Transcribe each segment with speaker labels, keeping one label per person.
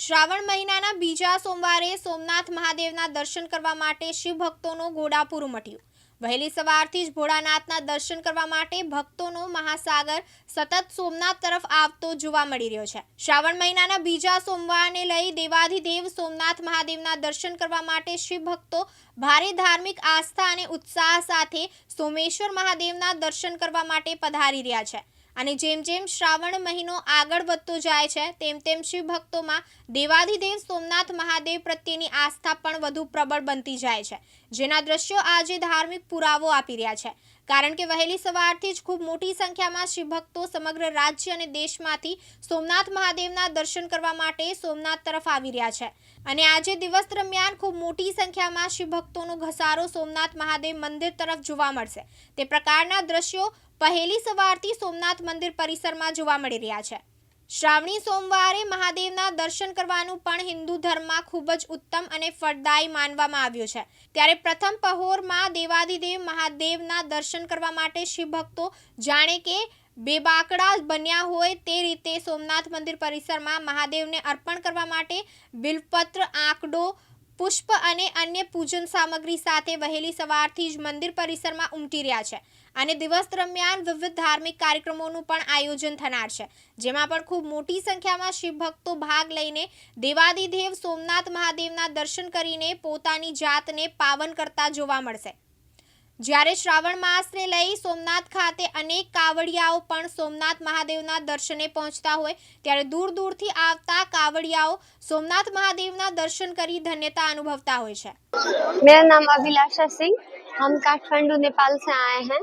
Speaker 1: શ્રાવણ મહિનાના બીજા સોમવારે સોમનાથ મહાદેવના દર્શન કરવા માટે શિવભક્તોનો ગોડાપુર ઉમટ્યું. વહેલી સવારથી જ ભોળાનાથના દર્શન કરવા માટે ભક્તોનો મહાસાગર સતત સોમનાથ તરફ આવતો જોવા મળી રહ્યો છે. શ્રાવણ મહિનાના બીજા સોમવારને લઈ દેવાધિદેવ સોમનાથ મહાદેવના દર્શન કરવા માટે શિવ ભક્તો ભારે ધાર્મિક આસ્થા અને ઉત્સાહ સાથે સોમેશ્વર મહાદેવના દર્શન કરવા માટે પધારી રહ્યા છે. અને જેમ જેમ શ્રાવણ મહિનો આગળ વધતો જાય છે, તેમ તેમ શિવ ભક્તોમાં દેવાધિદેવ સોમનાથ મહાદેવ પ્રત્યેની આસ્થા પણ વધુ પ્રબળ બનતી જાય છે, જેના દ્રશ્યો આજે ધાર્મિક પુરાવો આપી રહ્યા છે. કારણ કે વહેલી સવારથી જ ખૂબ મોટી સંખ્યામાં શિવભક્તો સમગ્ર રાજ્ય અને દેશમાંથી સોમનાથ મહાદેવના દર્શન કરવા માટે સોમનાથ તરફ આવી રહ્યા છે. અને આજે દિવસ દરમિયાન ખૂબ મોટી સંખ્યામાં શિવભક્તોનો ઘસારો સોમનાથ મહાદેવ મંદિર તરફ જોવા મળશે. તે પ્રકારના દ્રશ્યો પહેલી સવારથી સોમનાથ મંદિર પરિસરમાં જોવા મળી રહ્યા છે. શ્રાવણી સોમવારે મહાદેવના દર્શન કરવાનું પણ હિન્દુ ધર્મમાં ખૂબ જ ઉત્તમ અને ફળદાયી માનવામાં આવ્યું છે. ત્યારે પ્રથમ પહોરમાં દેવાદિદેવ મહાદેવના દર્શન કરવા માટે શિવભક્તો જાણે કે બેબાકડા બન્યા હોય તે રીતે સોમનાથ મંદિર પરિસરમાં મહાદેવને અર્પણ કરવા માટે બિલપત્ર, આંકડો પુષ્પ અને અન્ય પૂજન સામગ્રી સાથે વહેલી સવારથી જ મંદિર પરિસરમાં ઉમટી રહ્યા છે અને દિવસ દરમિયાન વિવિધ ધાર્મિક કાર્યક્રમોનું પણ આયોજન થનાર છે. જેમાં પણ ખૂબ મોટી સંખ્યામાં શિવભક્તો ભાગ લઈને દેવાદિદેવ સોમનાથ મહાદેવના દર્શન કરીને પોતાની જાતને પાવન કરતા જોવા મળશે. જ્યારે શ્રાવણ માસને લઈ સોમનાથ ખાતે અનેક કાવડિયાઓ પણ સોમનાથ મહાદેવના દર્શને પહોંચતા હોય ત્યારે દૂર દૂરથી આવતા કાવડિયાઓ સોમનાથ મહાદેવના દર્શન કરી ધન્યતા અનુભવતા હોય છે
Speaker 2: मेरा नाम अभिलाषा सिंह हम काठमांडू नेपाल से आए हैं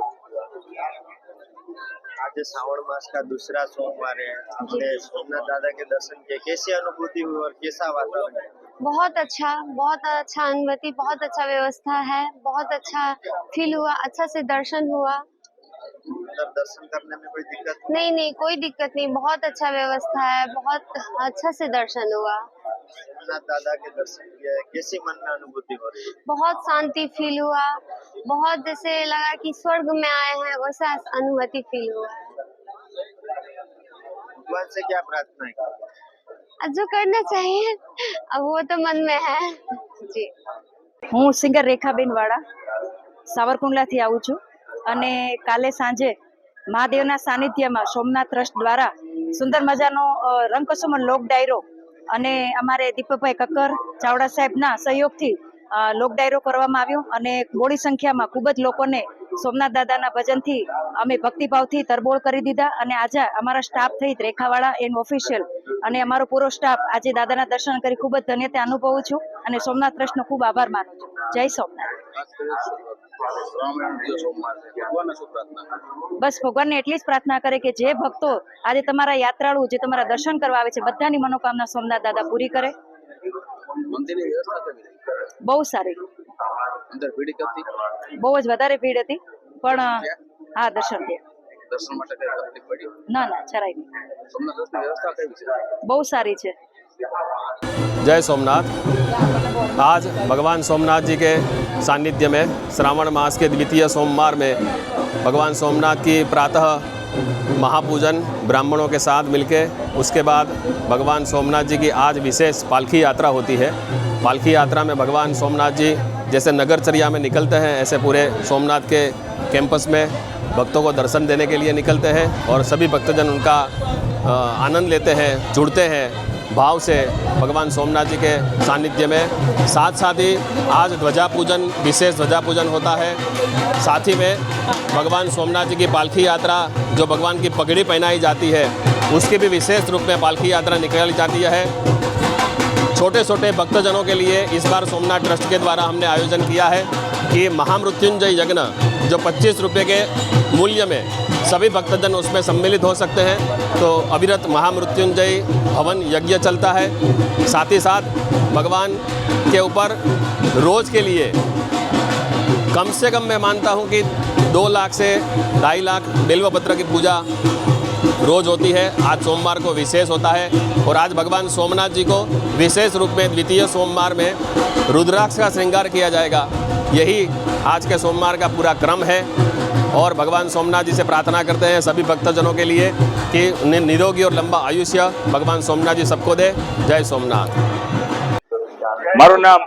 Speaker 3: आज श्रावण मास का दूसरा सोमवार है हमने सोमनाथ दादा के दर्शन किए कैसी अनुभूति हुई और कैसा वातावरण है
Speaker 2: बहुत अच्छा बहुत अच्छा अनुमति बहुत अच्छा व्यवस्था है बहुत अच्छा फील हुआ अच्छा से दर्शन हुआ।
Speaker 3: मतलब दर्शन करने में कोई दिक्कत
Speaker 2: नहीं नहीं कोई दिक्कत नहीं बहुत अच्छा व्यवस्था है बहुत अच्छा से दर्शन हुआ।
Speaker 3: दादा के दर्शन कैसी मन में अनुभूति हो रही है?
Speaker 2: बहुत शांति फील हुआ बहुत जैसे लगा कि स्वर्ग में आए हैं वैसा अनुभूति फील हुआ।
Speaker 3: भगवान से क्या प्रार्थना है?
Speaker 2: जो करना चाहिए अब वो तो मन में है जी
Speaker 4: હું સિંગર રેખાબેન વાળા સાવરકુંડલાથી આવું છું અને કાલે સાંજે મહાદેવના સાનિધ્યમાં સોમનાથ ટ્રસ્ટ દ્વારા સુંદર મજાનો અ, રંગકસુમન લોક ડાયરો અને અમારે દીપકભાઈ કક્કર ચાવડા સાહેબના સહયોગથી અ, લોક ડાયરો કરવામાં આવ્યો અને મોડી સંખ્યામાં ખૂબ જ લોકોને સોમનાથ દાદાના ભજનથી અમે ભક્તિભાવથી તરબોળ કરી દીધા અને આજે અમારા સ્ટાફ થઈ રેખાવાળા એન ઓફિશિયલ અને અમારો પૂરો સ્ટાફ આજે દાદાના દર્શન કરી ખૂબ જ ધન્યતા અનુભવું છું અને સોમનાથ ટ્રસ્ટનો ખૂબ આભાર માનું છું. જય સોમનાથ. બસ ભગવાનને એટલી જ પ્રાર્થના કરે કે જે ભક્તો આજે તમારા યાત્રાળુ જે તમારા દર્શન કરવા આવે છે બધાની મનોકામના સોમનાથ દાદા પૂરી કરે. બહુ સારી.
Speaker 5: અંદર ભીડ હતી
Speaker 4: બહુ જ વધારે ભીડ હતી પણ હા દર્શન થયા
Speaker 5: દર્શન માટે કઈ તકલીફ પડી હોય?
Speaker 4: ના ના જરાય નહીં
Speaker 5: સોમનાથ ટ્રસ્ટની વ્યવસ્થા કેવી છે
Speaker 4: બહુ સારી છે
Speaker 6: जय सोमनाथ आज भगवान सोमनाथ जी के सानिध्य में श्रावण मास के द्वितीय सोमवार में भगवान सोमनाथ की प्रातः महापूजन ब्राह्मणों के साथ मिलके उसके बाद भगवान सोमनाथ जी की आज विशेष पालकी यात्रा होती है पालकी यात्रा में भगवान सोमनाथ जी जैसे नगरचर्या में निकलते हैं, ऐसे पूरे सोमनाथ के कैंपस में भक्तों को दर्शन देने के लिए निकलते हैं और सभी भक्तजन उनका आनंद लेते हैं, जुड़ते हैं भाव से भगवान सोमनाथ जी के सानिध्य में। साथ साथ ही आज ध्वजा पूजन विशेष ध्वजा पूजन होता है। साथ ही में भगवान सोमनाथ जी की पालखी यात्रा जो भगवान की पगड़ी पहनाई जाती है, उसकी भी विशेष रूप में पालखी यात्रा निकाली जाती है। छोटे छोटे भक्तजनों के लिए इस बार सोमनाथ ट्रस्ट के द्वारा हमने आयोजन किया है कि महामृत्युंजय यज्ञ, जो 25 रुपये के मूल्य में सभी भक्तजन उसमें सम्मिलित हो सकते हैं। तो अविरत महामृत्युंजय हवन यज्ञ चलता है। साथ ही साथ भगवान के ऊपर रोज़ के लिए कम से कम मैं मानता हूँ कि दो लाख से ढाई लाख बिल्वपत्र की पूजा रोज होती है आज सोमवार को विशेष होता है और आज भगवान सोमनाथ जी को विशेष रूप में द्वितीय सोमवार में रुद्राक्ष का श्रृंगार किया जाएगा यही आज के सोमवार का पूरा क्रम है और भगवान सोमनाथ जी से प्रार्थना करते हैं सभी भक्तजनों के लिए कि उन्हें निरोगी और लंबा आयुष्य भगवान सोमनाथ जी सबको दे जय सोमनाथ
Speaker 7: મારું નામ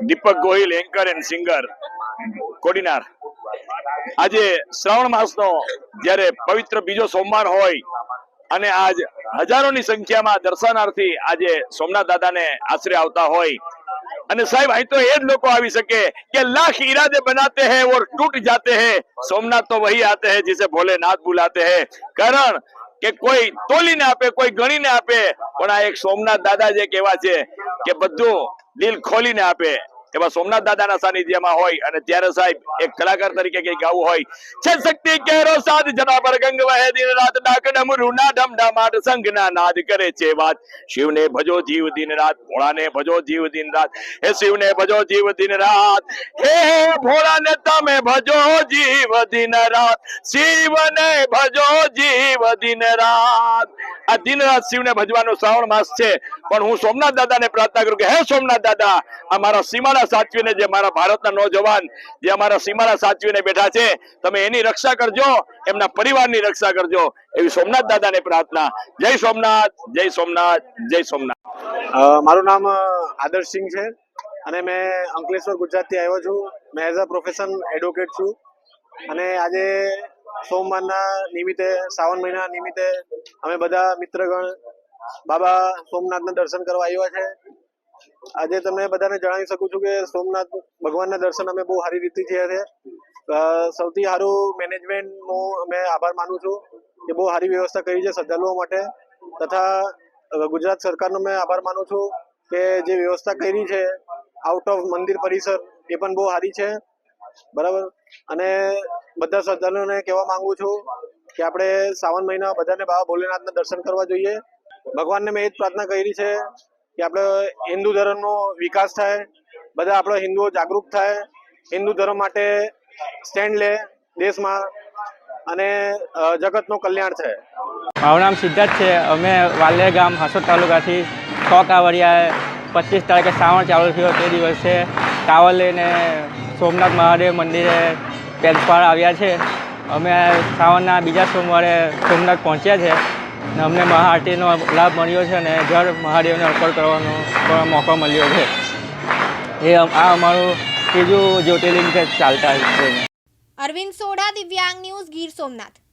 Speaker 7: Deepak Gohil anchor and singer Kodinar આજે શ્રાવણ માસનો જ્યારે પવિત્ર બીજો સોમવાર હોય અને આજ હજારોની સંખ્યામાં દર્શનાર્થી આજે સોમનાથ દાદાને આશરે આવતા હોય. અને સાહેબ, અહીં તો એ જ લોકો આવી શકે કે લાખ ઈરાદે બનાતે હૈ ઓર ટૂટ જાતે હૈ. સોમનાથ તો વહી આતે હૈ જિસે ભોલેનાથ બુલાતે હૈ. કારણ કે કોઈ તોલીને આપે, કોઈ ગણીને આપે, પણ આ એક સોમનાથ દાદા જે કેવા છે કે બધું દિલ ખોલીને આપે. એવા સોમનાથ દાદાના સાનિધ્યમાં હોય અને ત્યારે સાહેબ એક કલાકાર તરીકે કઈ ગાવું હોય. છે શક્તિ કેરો સાધ જના પર ગંગ વહે દિન રાત ડાક ડમરુ ના ડમ સંઘના નાદ કરે છે વાત. શિવને ભજો જીવ દિન રાત, ભોળાને ભજો જીવ દિન રાત. હે શિવને ભજો જીવ દિન રાત. હે ભોળાને તમે ભજો જીવ દિન રાત. શિવને ભજો જીવ દિન રાત. આ દિન રાત શિવને ભજવાનો શ્રાવણ માસ છે. પણ હું સોમનાથ દાદાને પ્રાર્થના કરું કે હે સોમનાથ દાદા, આ મારા સીમાડા સાચવીને જે મારા ભારતના નોજવાન, જે અમારા સીમાડા સાચવીને બેઠા છે, તમે એની રક્ષા કરજો, એમના પરિવારની રક્ષા કરજો. એવી સોમનાથ દાદાને પ્રાર્થના. જય સોમનાથ જય સોમનાથ જય સોમનાથ.
Speaker 8: મારું નામ આદર્શસિંહ આદર્શ સિંહ છે અને મેં અંકલેશ્વર ગુજરાતથી આવ્યો છું. મેં એઝ અ પ્રોફેશન એડવોકેટ છું અને આજે સોમવારના નિમિત્તે, શ્રાવણ મહિના નિમિત્તે અમે બધા મિત્રગણ બાબા સોમનાથના દર્શન કરવા આવ્યા છે. આજે તમને બધાને જણાવી શકું છું કે સોમનાથ ભગવાનના દર્શન અમે બહુ સારી રીતે થયા છે. સૌથી સારું મેનેજમેન્ટનો અમે આભાર માનું છું કે બહુ સારી વ્યવસ્થા કરી છે શ્રદ્ધાળુઓ માટે. તથા ગુજરાત સરકારનો મેં આભાર માનું છું કે જે વ્યવસ્થા કરી છે આઉટ ઓફ મંદિર પરિસર, એ પણ બહુ સારી છે. બરાબર? અને બધા શ્રદ્ધાળુઓને કહેવા માંગુ છું કે આપણે શ્રાવણ મહિના બધાને બાબા ભોલેનાથના દર્શન કરવા જોઈએ. ભગવાનને મેં એ જ પ્રાર્થના કરી છે કે આપણે હિન્દુ ધર્મનો વિકાસ થાય, બધા આપણે હિન્દુઓ જાગૃત થાય, હિન્દુ ધર્મ માટે સ્ટેન્ડ લે દેશમાં અને જગતનું કલ્યાણ થાય
Speaker 9: મારું નામ સિદ્ધાર્થ છે. અમે વાલિયા ગામ હાસોદ તાલુકાથી છ કાવડિયા પચીસ તારીખે શ્રાવણ ચાલુ થયો તે દિવસે. કાવડ લઈને સોમનાથ મહાદેવ મંદિરે પેદપાડ આવ્યા છે. અમે શ્રાવણના બીજા સોમવારે સોમનાથ પહોંચ્યા છે અને અમને મહાઆરતીનો લાભ મળ્યો છે અને જળ મહાદેવને અર્પણ કરવાનો પણ મોકો મળ્યો છે. એ આ અમારું ત્રીજું જ્યોતિર્લિંગ છે ચાલતા છે.
Speaker 1: અરવિંદ સોઢા, દિવ્યાંગ ન્યૂઝ, ગીર સોમનાથ.